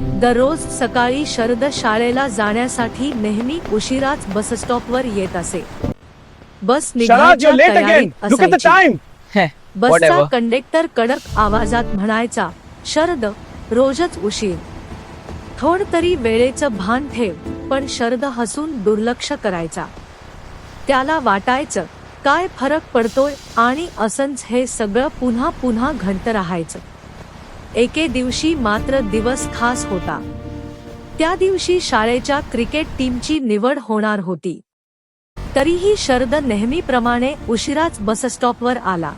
दररोज सकाळी शरद शाळेला जाण्यासाठी नेहमी उशिराच बसस्टॉपवर येत असे. बस निघायच्या बसचा. कंडक्टर कडक आवाजात म्हणायचा शरद रोजच उशीर. थोड तरी वेळेचं भान ठेव पण शरद हसून दुर्लक्ष करायचा. त्याला वाटायचं काय फरक पडतोय आणि असंच हे सगळं पुन्हा पुन्हा घडत राहायचं. एके दिवशी मात्र दिवस खास होता. त्या दिवशी शाळेच्या क्रिकेट टीमची निवड होणार होती. तरीही शरद नेहमीप्रमाणे उशिराच बसस्टॉपवर आला.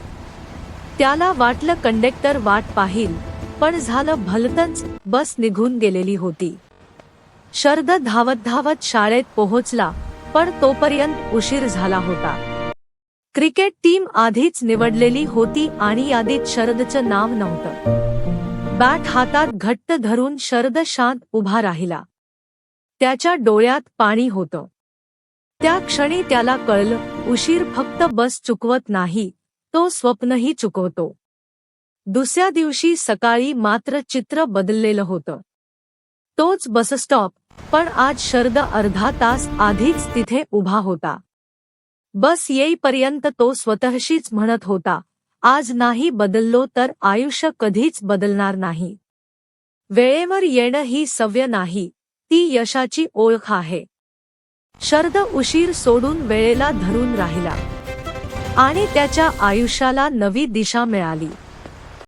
त्याला वाटलं कंडक्टर वाट पाहिल पण झालं भलतंच बस निघून गेलेली होती. शरद धावत धावत शाळेत पोहोचला पण तोपर्यंत उशीर झाला होता. क्रिकेट टीम आधीच निवडलेली होती आणि यादीत शरदचं नाव नव्हतं. बॅट हातात घट्ट धरून शरद शांत उभा राहिला. त्याच्या डोळ्यात पाणी होतं. त्या क्षणी त्याला कळलं उशीर फक्त बस चुकवत नाही तो स्वप्नही चुकवतो. दुसऱ्या दिवशी सकाळी मात्र चित्र बदललेलं होतं. तोच बसस्टॉप पण आज शरद अर्धा तास आधीच तिथे उभा होता. बस येईपर्यंत तो स्वतःशीच म्हणत होता आज नाही बदललो तर आयुष्य कधीच बदलणार नाही. वेळेवर येणं ही सव्य नाही ती यशाची ओळख आहे. शरद उशीर सोडून वेळेला धरून राहिला. आणि त्याच्या आयुष्याला नवी दिशा मिळाली.